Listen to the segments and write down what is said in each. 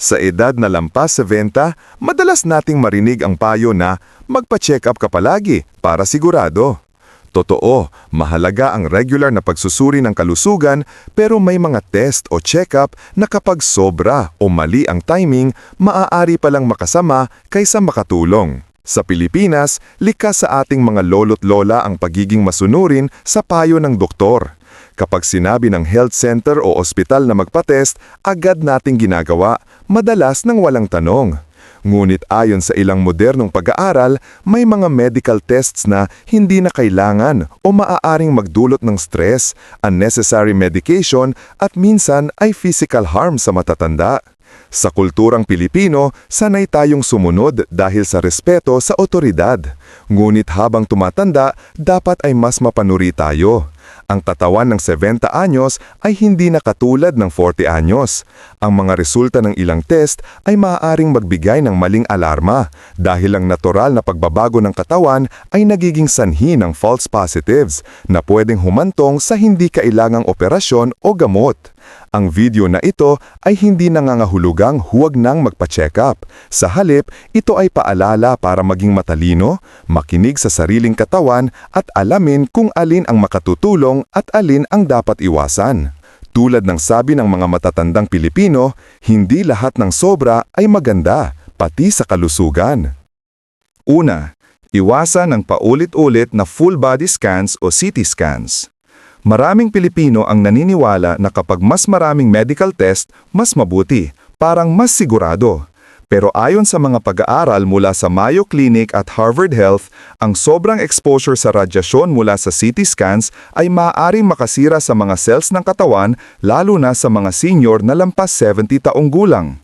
Sa edad na lampas sa venta, madalas nating marinig ang payo na magpa-check up ka palagi para sigurado. Totoo, mahalaga ang regular na pagsusuri ng kalusugan pero may mga test o check-up na kapag sobra o mali ang timing, maaari palang makasama kaysa makatulong. Sa Pilipinas, likas sa ating mga lolo't lola ang pagiging masunurin sa payo ng doktor. Kapag sinabi ng health center o ospital na magpa-test, agad nating ginagawa, madalas nang walang tanong. Ngunit ayon sa ilang modernong pag-aaral, may mga medical tests na hindi na kailangan o maaaring magdulot ng stress, unnecessary medication at minsan ay physical harm sa matatanda. Sa kulturang Pilipino, sanay tayong sumunod dahil sa respeto sa otoridad. Ngunit habang tumatanda, dapat ay mas mapanuri tayo. Ang katawan ng 70 anyos ay hindi na katulad ng 40 anyos. Ang mga resulta ng ilang test ay maaaring magbigay ng maling alarma dahil ang natural na pagbabago ng katawan ay nagiging sanhi ng false positives na pwedeng humantong sa hindi kailangang operasyon o gamot. Ang video na ito ay hindi nangangahulugang huwag nang magpa-check up. Sa halip, ito ay paalala para maging matalino, makinig sa sariling katawan at alamin kung alin ang makatutulong at alin ang dapat iwasan. Tulad ng sabi ng mga matatandang Pilipino, hindi lahat ng sobra ay maganda, pati sa kalusugan. Una, iwasan ang paulit-ulit na full body scans o CT scans. Maraming Pilipino ang naniniwala na kapag mas maraming medical test, mas mabuti, parang mas sigurado. Pero ayon sa mga pag-aaral mula sa Mayo Clinic at Harvard Health, ang sobrang exposure sa radyasyon mula sa CT scans ay maaaring makasira sa mga cells ng katawan lalo na sa mga senior na lampas 70 taong gulang.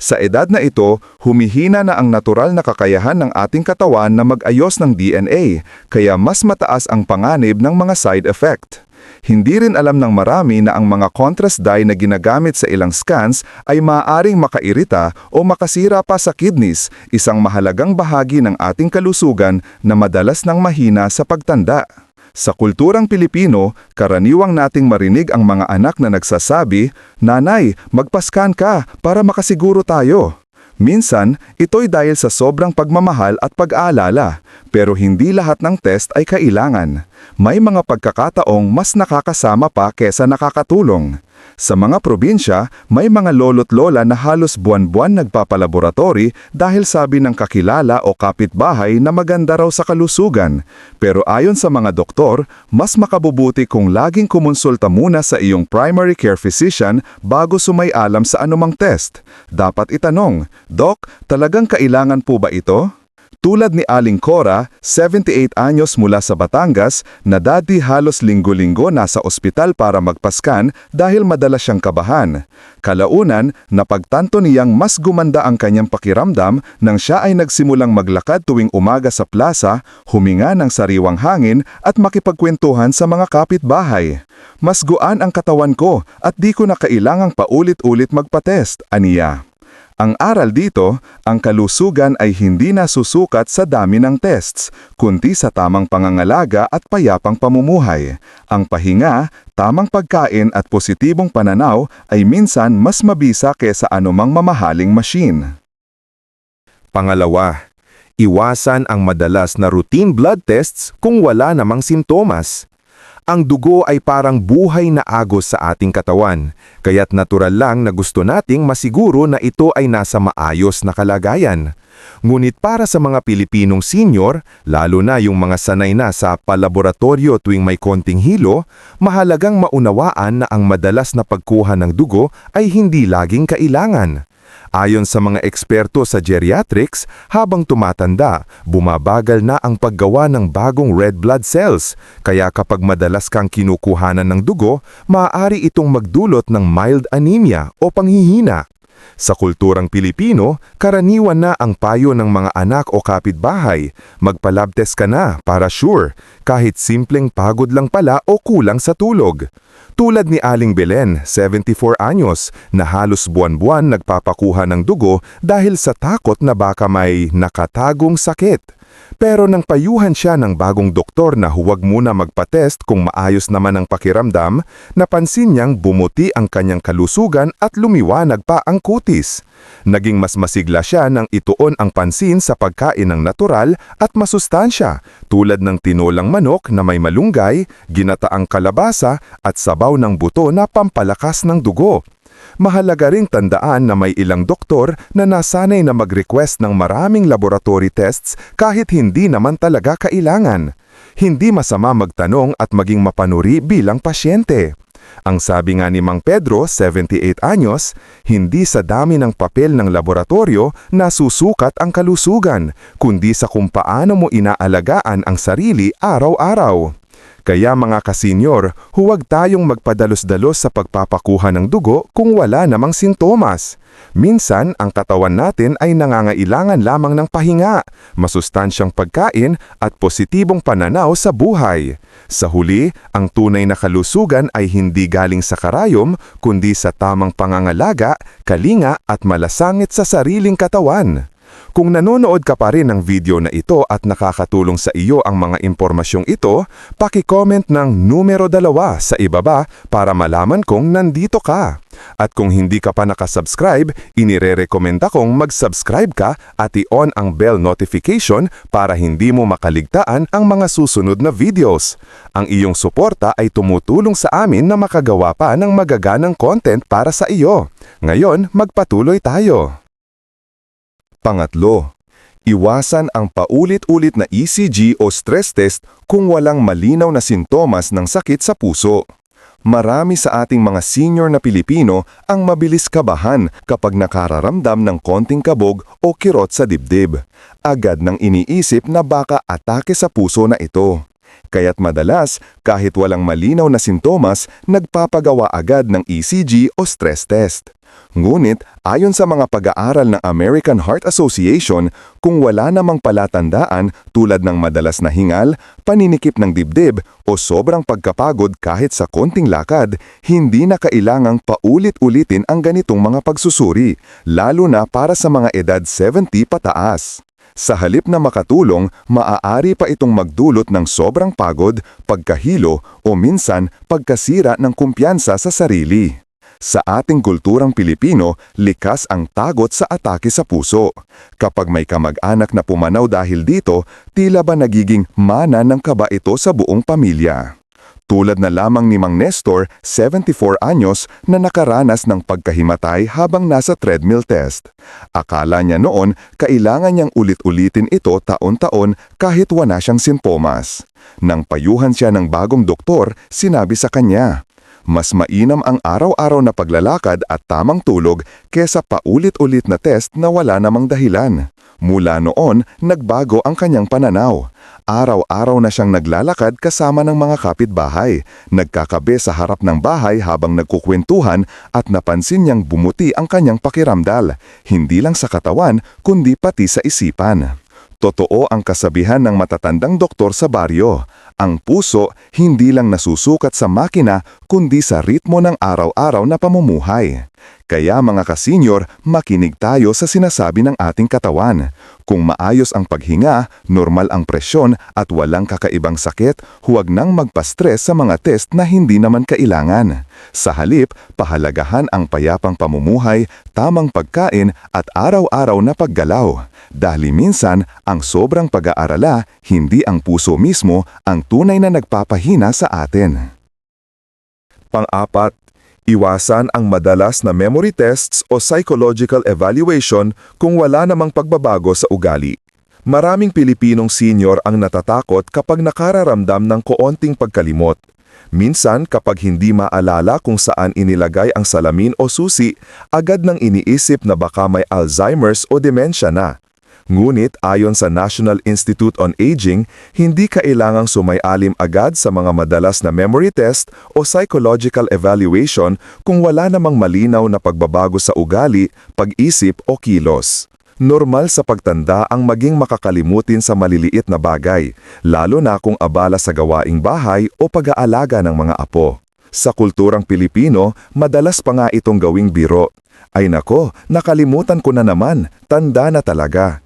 Sa edad na ito, humihina na ang natural na kakayahan ng ating katawan na mag-ayos ng DNA, kaya mas mataas ang panganib ng mga side effect. Hindi rin alam ng marami na ang mga contrast dye na ginagamit sa ilang scans ay maaaring makairita o makasira pa sa kidneys, isang mahalagang bahagi ng ating kalusugan na madalas nang mahina sa pagtanda. Sa kulturang Pilipino, karaniwang nating marinig ang mga anak na nagsasabi, Nanay, magpaskan ka para makasiguro tayo. Minsan, ito'y dahil sa sobrang pagmamahal at pag-aalala, pero hindi lahat ng test ay kailangan. May mga pagkakataong mas nakakasama pa kesa nakakatulong. Sa mga probinsya, may mga lolo't lola na halos buwan-buwan nagpapalaboratory dahil sabi ng kakilala o kapitbahay na maganda raw sa kalusugan. Pero ayon sa mga doktor, mas makabubuti kung laging kumonsulta muna sa iyong primary care physician bago sumay-alam sa anumang test. Dapat itanong, Dok, talagang kailangan po ba ito? Tulad ni Aling Cora, 78 anyos mula sa Batangas, na dati halos linggo-linggo nasa ospital para magpaskan dahil madalas siyang kabahan. Kalaunan, napagtanto niyang mas gumanda ang kanyang pakiramdam nang siya ay nagsimulang maglakad tuwing umaga sa plaza, huminga ng sariwang hangin at makipagkwentuhan sa mga kapitbahay. Mas guan ang katawan ko at di ko na kailangang paulit-ulit magpatest, aniya. Ang aral dito, ang kalusugan ay hindi nasusukat sa dami ng tests, kundi sa tamang pangangalaga at payapang pamumuhay. Ang pahinga, tamang pagkain at positibong pananaw ay minsan mas mabisa kesa anumang mamahaling machine. Pangalawa, iwasan ang madalas na routine blood tests kung wala namang sintomas. Ang dugo ay parang buhay na agos sa ating katawan, kaya't natural lang na gusto nating masiguro na ito ay nasa maayos na kalagayan. Ngunit para sa mga Pilipinong senior, lalo na yung mga sanay na sa palaboratorio tuwing may konting hilo, mahalagang maunawaan na ang madalas na pagkuha ng dugo ay hindi laging kailangan. Ayon sa mga eksperto sa geriatrics, habang tumatanda, bumabagal na ang paggawa ng bagong red blood cells. Kaya kapag madalas kang kinukuhanan ng dugo, maaari itong magdulot ng mild anemia o panghihina. Sa kulturang Pilipino, karaniwan na ang payo ng mga anak o kapitbahay. Magpa-lab test ka na para sure, kahit simpleng pagod lang pala o kulang sa tulog. Tulad ni Aling Belen, 74 anyos, na halos buwan-buwan nagpapakuha ng dugo dahil sa takot na baka may nakatagong sakit. Pero nang payuhan siya ng bagong doktor na huwag muna magpatest kung maayos naman ang pakiramdam, napansin niyang bumuti ang kanyang kalusugan at lumiwanag pa ang kutis. Naging mas masigla siya nang ituon ang pansin sa pagkain ng natural at masustansya tulad ng tinolang manok na may malunggay, ginataang kalabasa at sabaw ng buto na pampalakas ng dugo. Mahalaga ring tandaan na may ilang doktor na nasanay na mag-request ng maraming laboratory tests kahit hindi naman talaga kailangan. Hindi masama magtanong at maging mapanuri bilang pasyente. Ang sabi nga ni Mang Pedro, 78 anyos, hindi sa dami ng papel ng laboratorio na susukat ang kalusugan, kundi sa kung paano mo inaalagaan ang sarili araw-araw. Kaya mga kasenyor, huwag tayong magpadalos-dalos sa pagpapakuha ng dugo kung wala namang sintomas. Minsan, ang katawan natin ay nangangailangan lamang ng pahinga, masustansyang pagkain at positibong pananaw sa buhay. Sa huli, ang tunay na kalusugan ay hindi galing sa karayom, kundi sa tamang pangangalaga, kalinga at malasangit sa sariling katawan. Kung nanonood ka pa rin ng video na ito at nakakatulong sa iyo ang mga impormasyong ito, paki-comment ng numero dalawa sa ibaba para malaman kong nandito ka. At kung hindi ka pa nakasubscribe, inire-recommenda kong mag-subscribe ka at i-on ang bell notification para hindi mo makaligtaan ang mga susunod na videos. Ang iyong suporta ay tumutulong sa amin na makagawa pa ng magaganang content para sa iyo. Ngayon, magpatuloy tayo. Pangatlo, iwasan ang paulit-ulit na ECG o stress test kung walang malinaw na sintomas ng sakit sa puso. Marami sa ating mga senior na Pilipino ang mabilis kabahan kapag nakararamdam ng konting kabog o kirot sa dibdib. Agad nang iniisip na baka atake sa puso na ito. Kaya't madalas, kahit walang malinaw na sintomas, nagpapagawa agad ng ECG o stress test. Ngunit, ayon sa mga pag-aaral ng American Heart Association, kung wala namang palatandaan tulad ng madalas na hingal, paninikip ng dibdib o sobrang pagkapagod kahit sa konting lakad, hindi na kailangang paulit-ulitin ang ganitong mga pagsusuri, lalo na para sa mga edad 70 pataas. Sa halip na makatulong, maaari pa itong magdulot ng sobrang pagod, pagkahilo o minsan pagkasira ng kumpiyansa sa sarili. Sa ating kulturang Pilipino, likas ang tagot sa atake sa puso. Kapag may kamag-anak na pumanaw dahil dito, tila ba nagiging mana ng kaba ito sa buong pamilya. Tulad na lamang ni Mang Nestor, 74 anyos, na nakaranas ng pagkahimatay habang nasa treadmill test. Akala niya noon, kailangan niyang ulit-ulitin ito taon-taon kahit wala siyang sintomas. Nang payuhan siya ng bagong doktor, sinabi sa kanya, mas mainam ang araw-araw na paglalakad at tamang tulog kesa paulit-ulit na test na wala namang dahilan. Mula noon, nagbago ang kanyang pananaw. Araw-araw na siyang naglalakad kasama ng mga kapitbahay, nagkakabe sa harap ng bahay habang nagkukwentuhan at napansin niyang bumuti ang kanyang pakiramdal, hindi lang sa katawan kundi pati sa isipan. Totoo ang kasabihan ng matatandang doktor sa baryo. Ang puso hindi lang nasusukat sa makina kundi sa ritmo ng araw-araw na pamumuhay. Kaya mga kasenyor, makinig tayo sa sinasabi ng ating katawan. Kung maayos ang paghinga, normal ang presyon at walang kakaibang sakit, huwag nang magpa-stress sa mga test na hindi naman kailangan. Sa halip, pahalagahan ang payapang pamumuhay, tamang pagkain at araw-araw na paggalaw. Dahil minsan, ang sobrang pag-aarala, hindi ang puso mismo ang tunay na nagpapahina sa atin. Pang-apat, iwasan ang madalas na memory tests o psychological evaluation kung wala namang pagbabago sa ugali. Maraming Pilipinong senior ang natatakot kapag nakararamdam ng koonting pagkalimot. Minsan kapag hindi maalala kung saan inilagay ang salamin o susi, agad nang iniisip na baka may Alzheimer's o demensya na. Ngunit ayon sa National Institute on Aging, hindi kailangang sumay-alim agad sa mga madalas na memory test o psychological evaluation kung wala namang malinaw na pagbabago sa ugali, pag-isip o kilos. Normal sa pagtanda ang maging makakalimutin sa maliliit na bagay, lalo na kung abala sa gawaing bahay o pag-aalaga ng mga apo. Sa kulturang Pilipino, madalas pa nga itong gawing biro. Ay nako, nakalimutan ko na naman, tanda na talaga.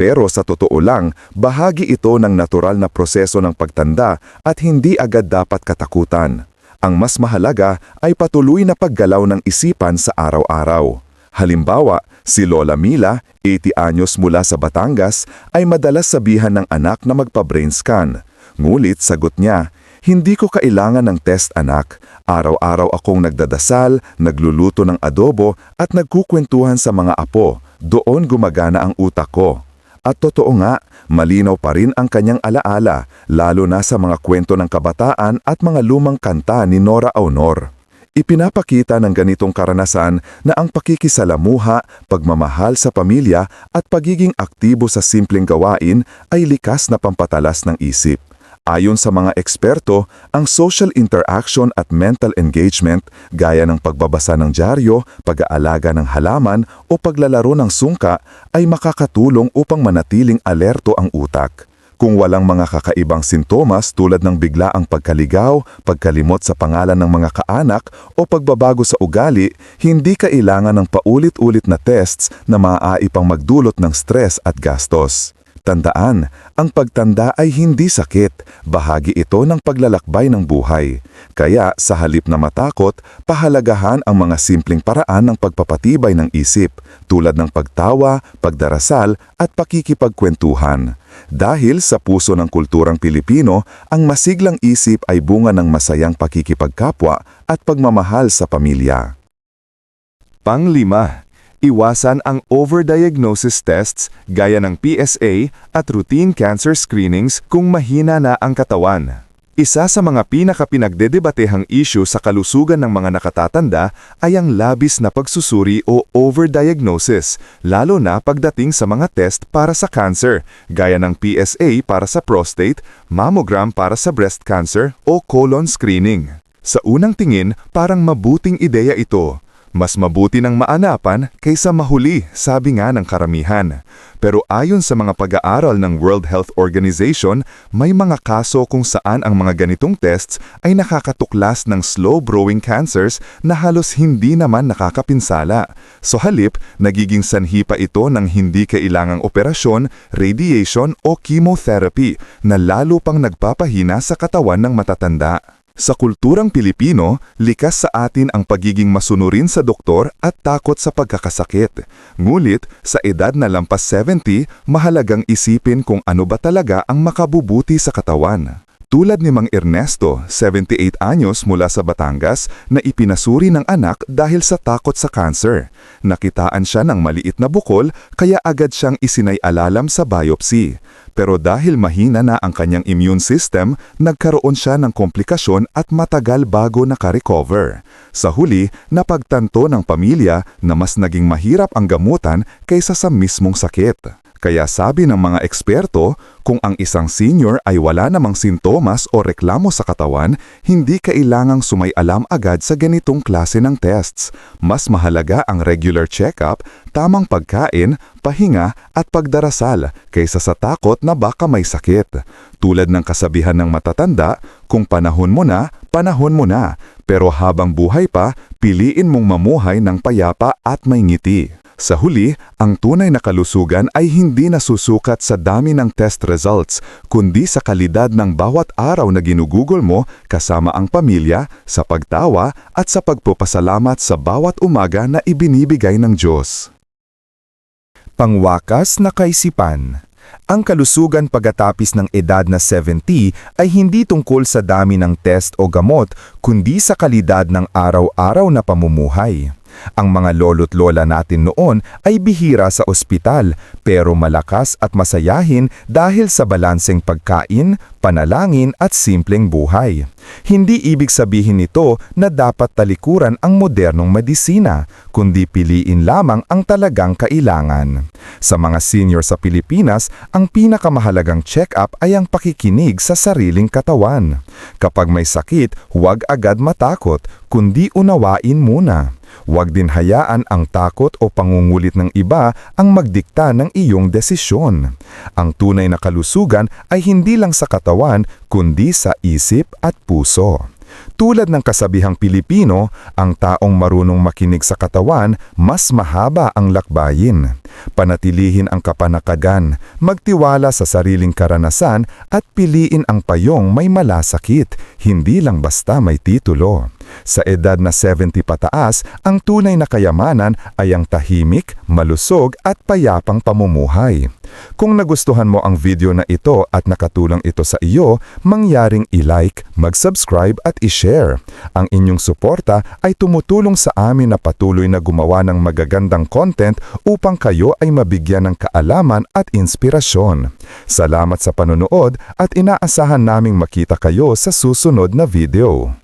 Pero sa totoo lang, bahagi ito ng natural na proseso ng pagtanda at hindi agad dapat katakutan. Ang mas mahalaga ay patuloy na paggalaw ng isipan sa araw-araw. Halimbawa, si Lola Mila, 80 anyos mula sa Batangas, ay madalas sabihan ng anak na magpa-brain scan. Ngulit sagot niya, hindi ko kailangan ng test anak. Araw-araw akong nagdadasal, nagluluto ng adobo at nagkukwentuhan sa mga apo. Doon gumagana ang utak ko. At totoo nga, malinaw pa rin ang kanyang alaala, lalo na sa mga kwento ng kabataan at mga lumang kanta ni Nora Aunor. Ipinapakita ng ganitong karanasan na ang pakikisalamuha, pagmamahal sa pamilya at pagiging aktibo sa simpleng gawain ay likas na pampatalas ng isip. Ayon sa mga eksperto, ang social interaction at mental engagement gaya ng pagbabasa ng dyaryo, pag-aalaga ng halaman o paglalaro ng sungka ay makakatulong upang manatiling alerto ang utak. Kung walang mga kakaibang sintomas tulad ng biglaang pagkaligaw, pagkalimot sa pangalan ng mga kaanak o pagbabago sa ugali, hindi kailangan ng paulit-ulit na tests na maaipang magdulot ng stress at gastos. Tandaan, ang pagtanda ay hindi sakit, bahagi ito ng paglalakbay ng buhay. Kaya sa halip na matakot, pahalagahan ang mga simpleng paraan ng pagpapatibay ng isip, tulad ng pagtawa, pagdarasal at pakikipagkwentuhan. Dahil sa puso ng kulturang Pilipino, ang masiglang isip ay bunga ng masayang pakikipagkapwa at pagmamahal sa pamilya. Panglima, iwasan ang overdiagnosis tests gaya ng PSA at routine cancer screenings kung mahina na ang katawan. Isa sa mga pinakapinagdedebatehang issue sa kalusugan ng mga nakatatanda ay ang labis na pagsusuri o overdiagnosis, lalo na pagdating sa mga test para sa cancer, gaya ng PSA para sa prostate, mammogram para sa breast cancer o colon screening. Sa unang tingin, parang mabuting ideya ito. Mas mabuti ng maanapan kaysa mahuli, sabi nga ng karamihan. Pero ayon sa mga pag-aaral ng World Health Organization, may mga kaso kung saan ang mga ganitong tests ay nakakatuklas ng slow-growing cancers na halos hindi naman nakakapinsala. So halip, nagiging sanhi pa ito ng hindi kailangang operasyon, radiation o chemotherapy na lalo pang nagpapahina sa katawan ng matatanda. Sa kulturang Pilipino, likas sa atin ang pagiging masunurin sa doktor at takot sa pagkakasakit. Ngulit, sa edad na lampas 70, mahalagang isipin kung ano ba talaga ang makabubuti sa katawan. Tulad ni Mang Ernesto, 78 anyos mula sa Batangas, na ipinasuri ng anak dahil sa takot sa cancer. Nakitaan siya ng maliit na bukol kaya agad siyang isinay-alalam sa biopsy. Pero dahil mahina na ang kanyang immune system, nagkaroon siya ng komplikasyon at matagal bago nakarecover. Sa huli, napagtanto ng pamilya na mas naging mahirap ang gamutan kaysa sa mismong sakit. Kaya sabi ng mga eksperto, kung ang isang senior ay wala namang sintomas o reklamo sa katawan, hindi kailangang sumay-alam agad sa ganitong klase ng tests. Mas mahalaga ang regular check-up, tamang pagkain, pahinga at pagdarasal kaysa sa takot na baka may sakit. Tulad ng kasabihan ng matatanda, kung panahon mo na, panahon mo na. Pero habang buhay pa, piliin mong mamuhay ng payapa at may ngiti. Sa huli, ang tunay na kalusugan ay hindi nasusukat sa dami ng test results, kundi sa kalidad ng bawat araw na ginugugol mo kasama ang pamilya, sa pagtawa at sa pagpapasalamat sa bawat umaga na ibinibigay ng Diyos. Pangwakas na kaisipan ang kalusugan pagkatapis ng edad na 70 ay hindi tungkol sa dami ng test o gamot, kundi sa kalidad ng araw-araw na pamumuhay. Ang mga lolo't lola natin noon ay bihira sa ospital pero malakas at masayahin dahil sa balanseng pagkain, panalangin at simpleng buhay. Hindi ibig sabihin nito na dapat talikuran ang modernong medisina, kundi piliin lamang ang talagang kailangan. Sa mga senior sa Pilipinas, ang pinakamahalagang check-up ay ang pakikinig sa sariling katawan. Kapag may sakit, huwag agad matakot, kundi unawain muna. Huwag din hayaan ang takot o pangungulit ng iba ang magdikta ng iyong desisyon. Ang tunay na kalusugan ay hindi lang sa katawan kundi sa isip at puso. Tulad ng kasabihang Pilipino, ang taong marunong makinig sa katawan, mas mahaba ang lakbayin. Panatilihin ang kapanakagan, magtiwala sa sariling karanasan at piliin ang payong may malasakit, hindi lang basta may titulo. Sa edad na 70 pataas, ang tunay na kayamanan ay ang tahimik, malusog at payapang pamumuhay. Kung nagustuhan mo ang video na ito at nakatulong ito sa iyo, mangyaring i-like, mag-subscribe at i-share. Ang inyong suporta ay tumutulong sa amin na patuloy na gumawa ng magagandang content upang kayo ay mabigyan ng kaalaman at inspirasyon. Salamat sa panonood at inaasahan naming makita kayo sa susunod na video.